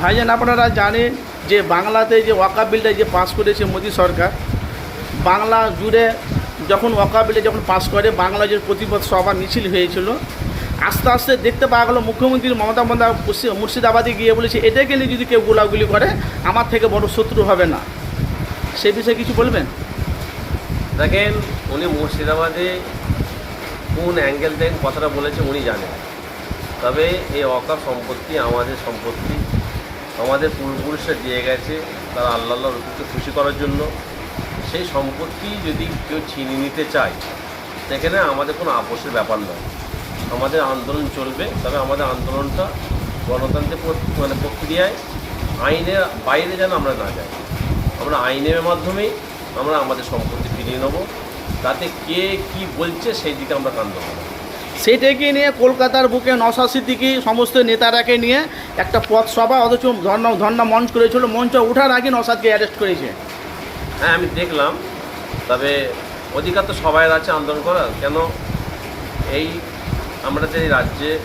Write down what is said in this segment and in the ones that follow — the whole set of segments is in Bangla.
ভাইজান আপনারা জানেন যে বাংলাতে যে ওয়াকা বিলটা যে পাস করেছে মোদী সরকার, বাংলা জুড়ে যখন ওয়াকা যখন পাস করে, বাংলা যে প্রতিপদ সভা মিছিল হয়েছিল, আস্তে আস্তে দেখতে পাওয়া গেল মুখ্যমন্ত্রী মমতা বন্দ্যোপাধ্যায় মুর্শিদাবাদে গিয়ে বলেছে এটাকে নিয়ে যদি কেউ গোলাগুলি করে, আমার থেকে বড় শত্রু হবে না। সে বিষয়ে কিছু বলবেন? দেখেন, উনি মুর্শিদাবাদে কোন অ্যাঙ্গেল থেকে কথাটা বলেছে উনি জানেন। তবে এই অকাপ সম্পত্তি, আমাদের সম্পত্তি আমাদের পূর্বপুরুষরা দিয়ে গেছে তারা আল্লাহ আল্লাহ রসুলকে খুশি করার জন্য। সেই সম্পত্তি যদি কেউ ছিনিয়ে নিতে চায়, সেখানে আমাদের কোনো আপোষের ব্যাপার নয়। আমাদের আন্দোলন চলবে, তবে আমাদের আন্দোলনটা গণতান্ত্রিক মানে প্রক্রিয়ায়, আইনের বাইরে যেন আমরা না যাই। আমরা আইনের মাধ্যমেই আমরা আমাদের সম্পত্তি ফিরিয়ে নেব। তাতে কে কি বলছে সেই দিকে আমরা কান দেবো না। সেইটাকে নিয়ে কলকাতার বুকে নশা সিদ্দিকি সমস্ত নেতারাকে নিয়ে একটা পথ সভা অথচ ধর্ণা ধর্ণা মঞ্চ করেছিল। মঞ্চ ওঠার আগে নসাদকে অ্যারেস্ট করেছে। হ্যাঁ আমি দেখলাম। তবে অধিকার তো সবাই আছে আন্দোলন করার। কেন? এই আমাদের এই রাজ্যে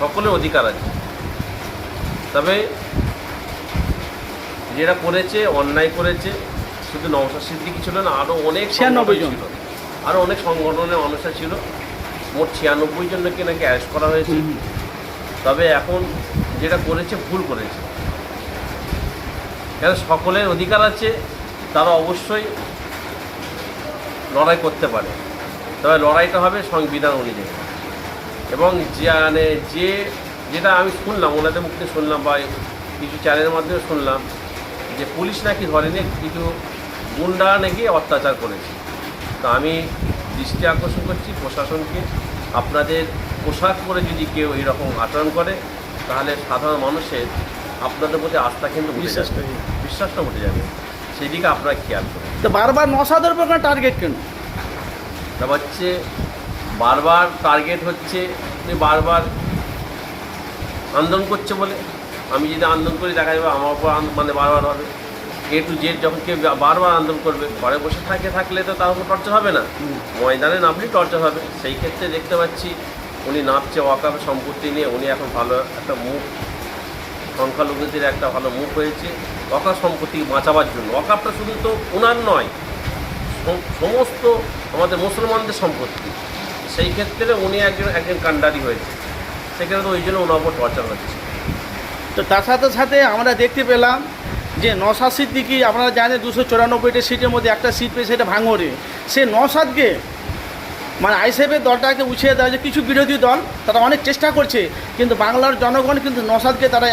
সকলের অধিকার আছে। তবে যেটা করেছে অন্যায় করেছে শুধু নওশাদ সিদ্দিকি ছিল না আরও অনেক 96 সংগঠন জন। আরও অনেক সংগঠনের মানুষরা ছিল। মোট ছিয়ানব্বই জনকে নাকি অ্যারেস্ট করা হয়েছে। তবে এখন যেটা করেছে ভুল করেছে। কেন সকলের অধিকার আছে তারা অবশ্যই লড়াই করতে পারে। তবে লড়াইটা হবে সংবিধান অনুযায়ী। এবং যে মানে যে যেটা আমি শুনলাম ওনাদের মুখে শুনলাম বা কিছু চ্যানেলের মাধ্যমে শুনলাম যে পুলিশ নাকি ধরেনি কিছু গুন্ডা নাকি অত্যাচার করেছে। তো আমি দৃষ্টি আকর্ষণ করছি প্রশাসনকে। আপনাদের পোশাক পরে যদি কেউ এরকম আচরণ করে তাহলে সাধারণ মানুষের আপনাদের প্রতি আস্থা কিন্তু উঠে বিশ্বাস যাবে। বিশ্বাসটা উঠে যাবে। সেই দিকে আপনারা খেয়াল করুন। তো বারবার নসাদের উপর টার্গেট কেন? তারপর হচ্ছে বারবার টার্গেট হচ্ছে বারবার আন্দোলন করছে বলে। আমি যদি আন্দোলন করি দেখা যাবে আমার উপর মানে বারবার হবে। এ টু জেড যখন কেউ বারবার আন্দোলন করবে ঘরে বসে থাকে থাকলে তো তার উপর টর্চার হবে না। ময়দানে নামলেই টর্চার হবে। সেই ক্ষেত্রে দেখতে পাচ্ছি উনি নামছে ওয়াকাফ সম্পত্তি নিয়ে উনি এখন ভালো একটা মুখ সংখ্যালঘুদের একটা ভালো মুখ হয়েছে। ওয়াকাফ সম্পত্তি বাঁচাবার জন্য। ওয়াকাফটা শুধু তো ওনার নয় সমস্ত আমাদের মুসলমানদের সম্পত্তি। সেই ক্ষেত্রে উনি একজন একজন কান্ডারি হয়েছে। সেখানে তো ওই জন্য ওনার উপর টর্চার হচ্ছে। তো তার সাথে সাথে আমরা দেখতে পেলাম যে নসাদ সিদ্দিকি, আপনারা জানেন দুশো চুরানব্বইটা সিটের মধ্যে একটা সিট পেয়ে সেটা ভাঙরে সে নসাদকে মানে আইসেফের দলটাকে উঠিয়ে দেওয়া যে কিছু বিরোধী দল, তারা অনেক চেষ্টা করছে, কিন্তু বাংলার জনগণ কিন্তু নসাদকে তারা